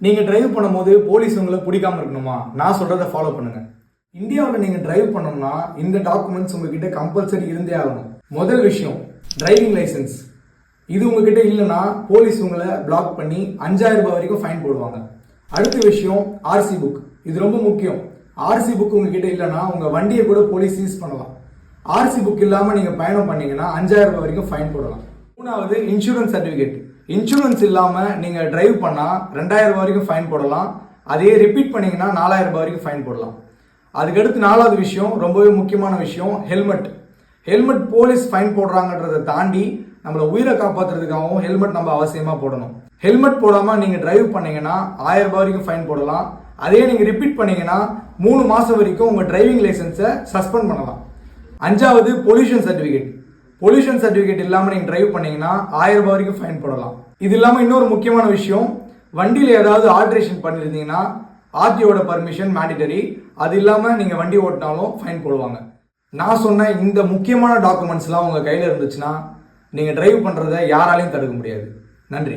நீங்கள் டிரைவ் பண்ணும்போது போலீஸ் உங்களை பிடிக்காம இருக்கணுமா? நான் சொல்கிறத ஃபாலோ பண்ணுங்க. இந்தியாவில் நீங்கள் டிரைவ் பண்ணணும்னா இந்த டாக்குமெண்ட்ஸ் உங்ககிட்ட கம்பல்சரி இருந்தே ஆகணும். முதல் விஷயம் டிரைவிங் லைசன்ஸ் இது உங்ககிட்ட இல்லைன்னா போலீஸ் உங்களை பிளாக் பண்ணி அஞ்சாயிரம் ரூபாய் வரைக்கும் ஃபைன் போடுவாங்க. அடுத்த விஷயம் ஆர்சி புக் இது ரொம்ப முக்கியம். ஆர்சி புக் உங்ககிட்ட இல்லைன்னா உங்கள் வண்டியை கூட போலீஸ் சீஸ் பண்ணலாம். ஆர்சி புக் இல்லாமல் நீங்கள் பயணம் பண்ணீங்கன்னா அஞ்சாயிரம் ரூபாய் வரைக்கும் ஃபைன் போடலாம். மூணாவது இன்சூரன்ஸ் சர்டிஃபிகேட் இன்சூரன்ஸ் இல்லாமல் நீங்கள் டிரைவ் பண்ணால் ரெண்டாயிரம் வரைக்கும் ஃபைன் போடலாம். அதே ரிப்பீட் பண்ணிங்கன்னா நாலாயிரம் ரூபாய் வரைக்கும் ஃபைன் போடலாம். அதுக்கடுத்து நாலாவது விஷயம் ரொம்பவே முக்கியமான விஷயம் ஹெல்மெட் ஹெல்மெட் போலீஸ் ஃபைன் போடுறாங்கன்றதை தாண்டி நம்மளை உயிரை காப்பாற்றுறதுக்காகவும் ஹெல்மெட் நம்ம அவசியமாக போடணும். ஹெல்மெட் போடாமல் நீங்கள் டிரைவ் பண்ணீங்கன்னா ஆயிரம் ரூபாய் வரைக்கும் ஃபைன் போடலாம். அதே நீங்கள் ரிப்பீட் பண்ணீங்கன்னா மூணு மாதம் வரைக்கும் உங்கள் டிரைவிங் லைசென்ஸை சஸ்பெண்ட் பண்ணலாம். அஞ்சாவது பொல்யூஷன் சர்டிஃபிகேட் பொல்யூஷன் சர்டிஃபிகேட் இல்லாமல் நீங்கள் டிரைவ் பண்ணீங்கன்னா ஆயிரம் ரூபாய் வரைக்கும் ஃபைன் போடலாம். இது இல்லாமல் இன்னொரு முக்கியமான விஷயம் வண்டியில் ஏதாவது ஆல்ட்ரேஷன் பண்ணியிருந்தீங்கன்னா ஆர்டிஓட பர்மிஷன் மேண்டிட்டரி அது இல்லாமல் நீங்கள் வண்டி ஓட்டினாலும் ஃபைன் போடுவாங்க. நான் சொன்ன இந்த முக்கியமான டாக்குமெண்ட்ஸ்லாம் உங்கள் கையில் இருந்துச்சுன்னா நீங்கள் டிரைவ் பண்ணுறதை யாராலையும் தடுக்க முடியாது. நன்றி.